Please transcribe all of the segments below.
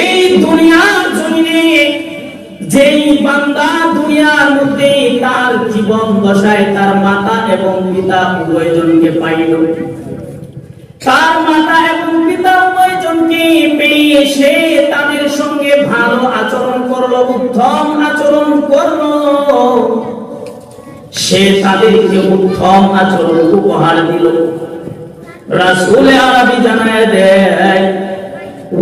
এই দুনিয়ার জমিনে যেই বান্দা দুনিয়ার মধ্যে তার জীবন দশায় তার মাতা এবং পিতা উভয়জনকে পাইল। তার মাতা এবং পিতা উভয়জনকে পেয়ে সে তাদের সঙ্গে ভালো আচরণ করল, উত্তম আচরণ করল। সে তাদেরকে উত্তম আচরণ উপহার দিল। রাসূলে আরবি জানায় দেয়,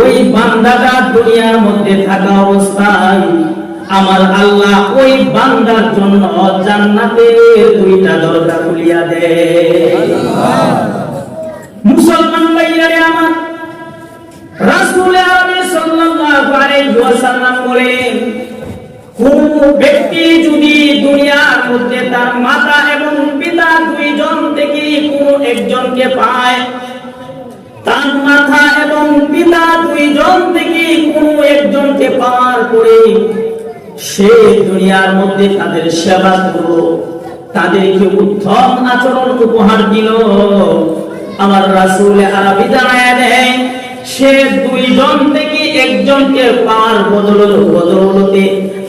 ওই বান্দাটা দুনিয়ার মধ্যে থাকা অবস্থায় আমার আল্লাহ ওই বান্দার জন্য জান্নাতের দুইটা দরজা খুলিয়া দেয়। মুসলমান আমার। রাসূল সাল্লাল্লাহু আলাইহি ওয়াসাল্লাম কোন ব্যক্তি যদি দুনিয়ার মধ্যে তার মাতা এবং পিতা থেকে কোন একজনকে পায়, তার এবং পিতা থেকে কোন পাওয়ার পরে সে দুনিয়ার মধ্যে তাদের সেবা করল, তাদেরকে উত্তম আচরণ উপহার দিল। আমার রাসূল আরবি জানায় দেয়, সে দুইজন থেকে একজনকে পাওয়ার বদল বদলতে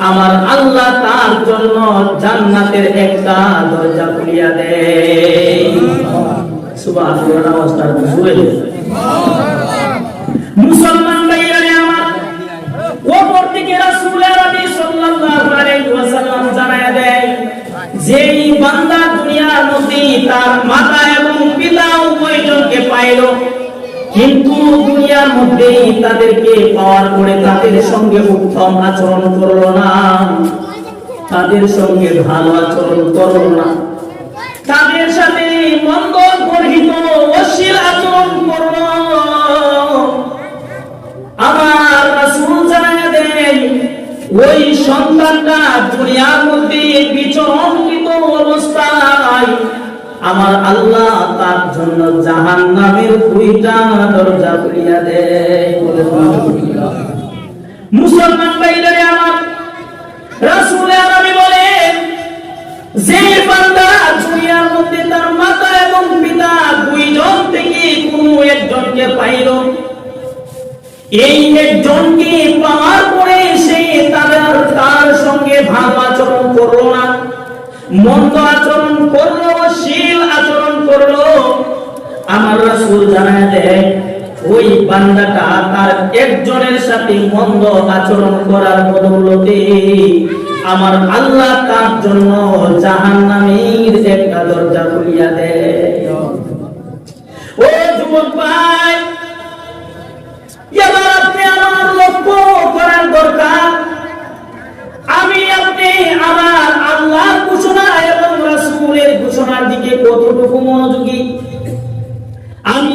আমার আল্লাহ তার জন্য জান্নাতের একটা দরজা খুলিয়া দেয়। সুবহানাল্লাহ মুসলমান ভাইয়ারে, আমার ওপর থেকে রাসূল আরবি সাল্লাল্লাহু আলাইহি ওয়াসাল্লাম জানায় দেয়, যেই বান্দা দুনিয়ার মধ্যে তার কিন্তু দুনিয়ার মধ্যে তাদেরকে পাওয়ার পরে তাদের সঙ্গে উত্তম আচরণ করল না। তাদের সঙ্গে ভালো আচরণ করল না। তাদের সাথে মন্দ গর্হিত অশ্লীল আচরণ করল। আমার রাসূল জানায় দেন, ওই সন্তানটা দুনিয়ার জন্য জাহান্নামের দুইটা দরজা খুলিয়া দেয় মুসলমান ভাইদের আমার রাসূল যে মধ্যে তার মাতা এবং পিতা দুইজন থেকে একজনকে পাইল, এই একজনকে পাওয়ার পরে সে তাদের তার সঙ্গে ভালো আচরণ করল না, মন্দ আচরণ করল, শীল আচরণ করল। আমার রাসূল জানায় দেয়, ওই বান্দাটা তার একজনের সাথে মন্দ আচরণ করার বদৌলতে আমার আল্লাহ তার জন্য জাহান্নামের একটা দরজা খুলিয়া দেয়। ও যুবক ভাই, এবার আপনি আমার লক্ষ্য করার দরকার। আমি আপনি আমার আল্লাহ ঘোষণা এবং রাসূলের ঘোষণার দিকে কতটুকু মনোযোগী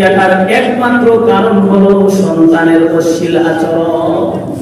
এটার একমাত্র কারণ হলো সন্তানের অশ্লীল আচরণ।